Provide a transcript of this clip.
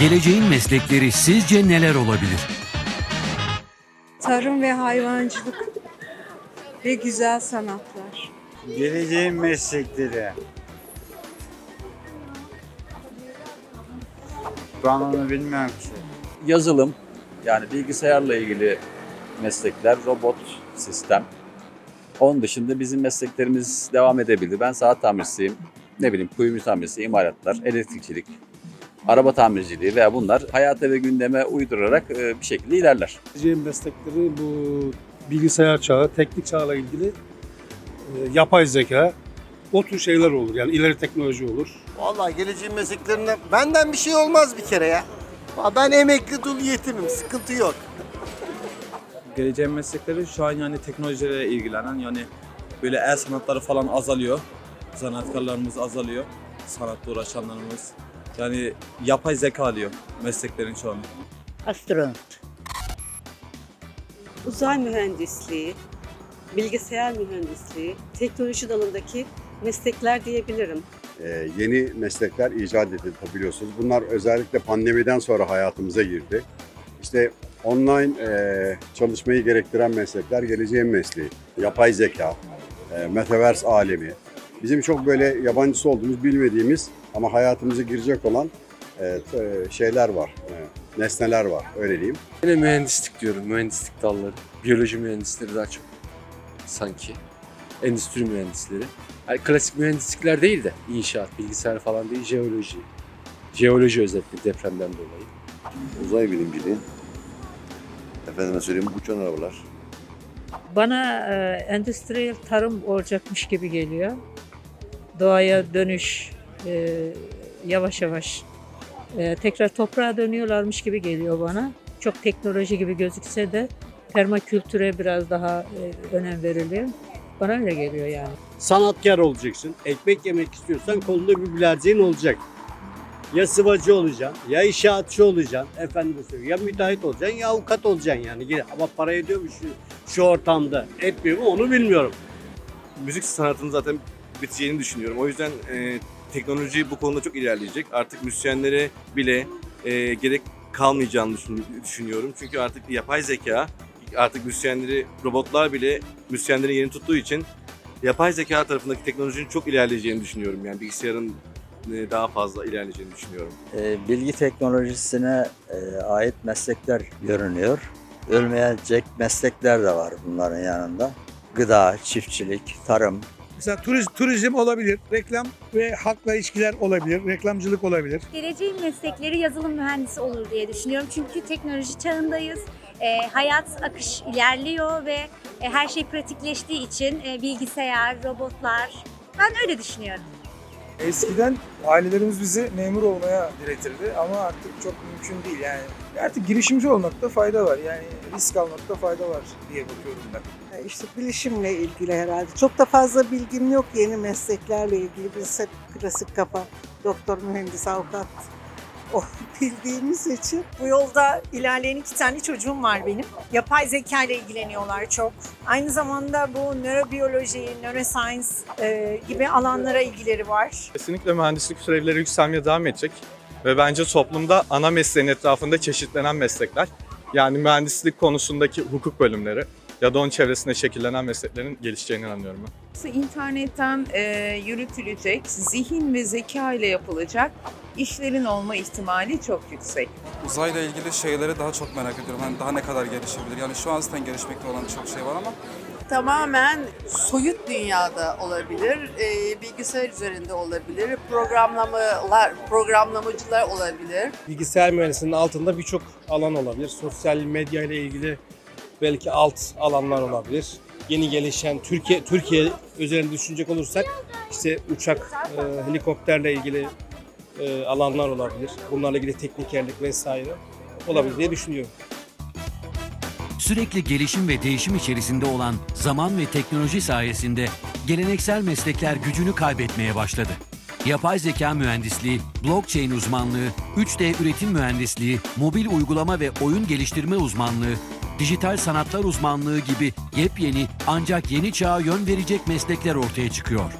Geleceğin meslekleri sizce neler olabilir? Tarım ve hayvancılık ve güzel sanatlar. Geleceğin meslekleri. Ben onu bilmiyorum ki. yazılım yani bilgisayarla ilgili meslekler, robot sistem. Onun dışında bizim mesleklerimiz devam edebilir. Ben saat tamircisiyim. Ne bileyim kuyumcu tamircisi, imalatlar, elektrikçilik, araba tamirciliği veya bunlar hayata ve gündeme uydurarak e, bir şekilde ilerler. Geleceğin meslekleri bu bilgisayar çağı, teknik çağla ilgili e, yapay zeka, o tür şeyler olur. Yani ileri teknoloji olur. Vallahi geleceğin mesleklerine benden bir şey olmaz bir kere ya. Ben emekli dul yetimim, sıkıntı yok. geleceğin meslekleri şu an yani teknolojiyle ilgilenen yani böyle el sanatları falan azalıyor. Sanatkarlarımız azalıyor. Sanatla uğraşanlarımız. Yani yapay zeka alıyor mesleklerin çoğunu. Astronot. uzay mühendisliği, bilgisayar mühendisliği, teknoloji dalındaki meslekler diyebilirim. Ee, yeni meslekler icat edildi biliyorsunuz. Bunlar özellikle pandemiden sonra hayatımıza girdi. İşte online e, çalışmayı gerektiren meslekler geleceğin mesleği. Yapay zeka, e, metaverse alemi. Bizim çok böyle yabancısı olduğumuz, bilmediğimiz ama hayatımıza girecek olan e, t- şeyler var, e, nesneler var öyle diyeyim. Yine mühendislik diyorum, mühendislik dalları. Biyoloji mühendisleri daha çok sanki. Endüstri mühendisleri. Yani klasik mühendislikler değil de inşaat, bilgisayar falan değil, jeoloji. Jeoloji özellikle depremden dolayı. Uzay bilimciliği. Efendime söyleyeyim uçan arabalar. Bana e, endüstriyel tarım olacakmış gibi geliyor. Doğaya dönüş e, yavaş yavaş e, tekrar toprağa dönüyorlarmış gibi geliyor bana. Çok teknoloji gibi gözükse de permakültüre biraz daha e, önem veriliyor. Bana öyle geliyor yani. Sanatkar olacaksın. Ekmek yemek istiyorsan kolunda bir bilerziğin olacak. Ya sıvacı olacaksın, ya inşaatçı olacaksın, efendim söyleyeyim, ya müteahhit olacaksın, ya avukat olacaksın yani. Ama para ediyor mu şu, şu ortamda? Etmiyor mu onu bilmiyorum. Müzik sanatının zaten biteceğini düşünüyorum. O yüzden e, teknoloji bu konuda çok ilerleyecek. Artık müzisyenlere bile e, gerek kalmayacağını düşün- düşünüyorum. Çünkü artık yapay zeka, artık müzisyenleri, robotlar bile müzisyenlerin yerini tuttuğu için yapay zeka tarafındaki teknolojinin çok ilerleyeceğini düşünüyorum. Yani bilgisayarın e, daha fazla ilerleyeceğini düşünüyorum. E, bilgi teknolojisine e, ait meslekler görünüyor. Ölmeyecek meslekler de var bunların yanında. Gıda, çiftçilik, tarım, Mesela turizm, turizm olabilir, reklam ve halkla ilişkiler olabilir, reklamcılık olabilir. Geleceğin meslekleri yazılım mühendisi olur diye düşünüyorum. Çünkü teknoloji çağındayız. E, hayat akış ilerliyor ve e, her şey pratikleştiği için e, bilgisayar, robotlar ben öyle düşünüyorum. Eskiden ailelerimiz bizi memur olmaya diretirdi ama artık çok mümkün değil yani. Artık girişimci olmakta fayda var yani risk almakta fayda var diye bakıyorum ben. İşte bilişimle ilgili herhalde. Çok da fazla bilgim yok yeni mesleklerle ilgili. Biz hep klasik kafa, doktor, mühendis, avukat o bildiğimiz için. Bu yolda ilerleyen iki tane çocuğum var benim. Yapay zeka ile ilgileniyorlar çok. Aynı zamanda bu nörobiyoloji, neuroscience e, gibi alanlara ilgileri var. Kesinlikle mühendislik türevleri yükselmeye devam edecek. Ve bence toplumda ana mesleğin etrafında çeşitlenen meslekler. Yani mühendislik konusundaki hukuk bölümleri ya da onun çevresinde şekillenen mesleklerin gelişeceğine inanıyorum ben. İnternetten e, yürütülecek, zihin ve zeka ile yapılacak işlerin olma ihtimali çok yüksek. Uzayla ilgili şeyleri daha çok merak ediyorum. Hani daha ne kadar gelişebilir? Yani şu an zaten gelişmekte olan çok şey var ama Tamamen soyut dünyada olabilir, e, bilgisayar üzerinde olabilir, programlamalar, programlamacılar olabilir. Bilgisayar mühendisliğinin altında birçok alan olabilir. Sosyal medya ile ilgili belki alt alanlar olabilir. Yeni gelişen Türkiye Türkiye üzerinde düşünecek olursak işte uçak, e, helikopterle ilgili e, alanlar olabilir. Bunlarla ilgili teknikerlik vesaire olabilir diye düşünüyorum. Sürekli gelişim ve değişim içerisinde olan zaman ve teknoloji sayesinde geleneksel meslekler gücünü kaybetmeye başladı. Yapay zeka mühendisliği, blockchain uzmanlığı, 3D üretim mühendisliği, mobil uygulama ve oyun geliştirme uzmanlığı, dijital sanatlar uzmanlığı gibi yepyeni ancak yeni çağa yön verecek meslekler ortaya çıkıyor.